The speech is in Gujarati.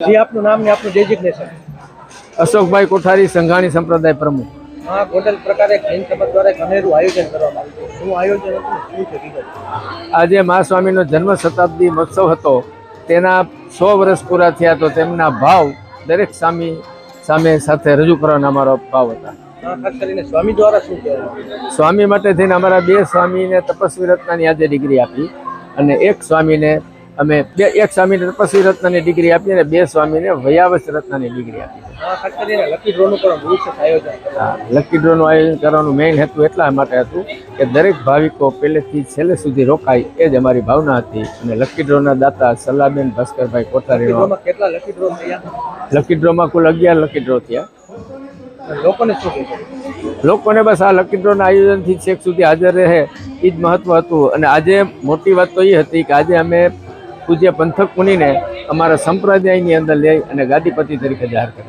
જી આપનું નામ ને આપનું ડેઝિગ્નેશન અશોકભાઈ કોઠારી સંઘાણી સંપ્રદાય પ્રમુખ. હા ગોંડલ પ્રકારે જૈન સમાજ દ્વારા ઘણેરું આયોજન કરવામાં આવ્યું શું આયોજન હતું શું છે આજે મા સ્વામીનો જન્મ શતાબ્દી મહોત્સવ હતો. તેના સો વર્ષ પૂરા થયા તો તેમના ભાવ દરેક સ્વામી સામે સાથે રજૂ કરવાના અમારો ભાવ હતા. સ્વામી દ્વારા શું કહેવાય? સ્વામી માટે થઈને અમારા બે સ્વામીને તપસ્વી રત્નની આજે ડિગ્રી આપી અને એક સ્વામીને અમે બે એક સ્વામીને તપસ્વી રત્નની ડિગ્રી આપી અને બે સ્વામીને વયાવસ રત્નની ડિગ્રી આપી લકી ડ્રોનું લકી ડ્રોનું આયોજન કરવાનું. મેઇન હેતુ એટલા માટે હતું કે દરેક ભાવિકો પહેલેથી છેલ્લે સુધી રોકાય એ જ અમારી ભાવના હતી. અને લકી ડ્રોના દાતા સલાબેન ભાસ્કરભાઈ કોઠારીનો કેટલા લકી ડ્રો થયા લકી ડ્રોમાં કુલ અગિયાર લકી ડ્રો થયા. લોકોને શું લોકોને બસ આ લકી ડ્રોના આયોજનથી છેક સુધી હાજર રહે એ જ મહત્વ હતું. અને આજે મોટી વાત તો એ હતી કે આજે અમે પૂજ્ય પંથક મુનિને અમારા સંપ્રદાયની અંદર લઈ અને ગાદીપતિ તરીકે જાહેર કર્યા.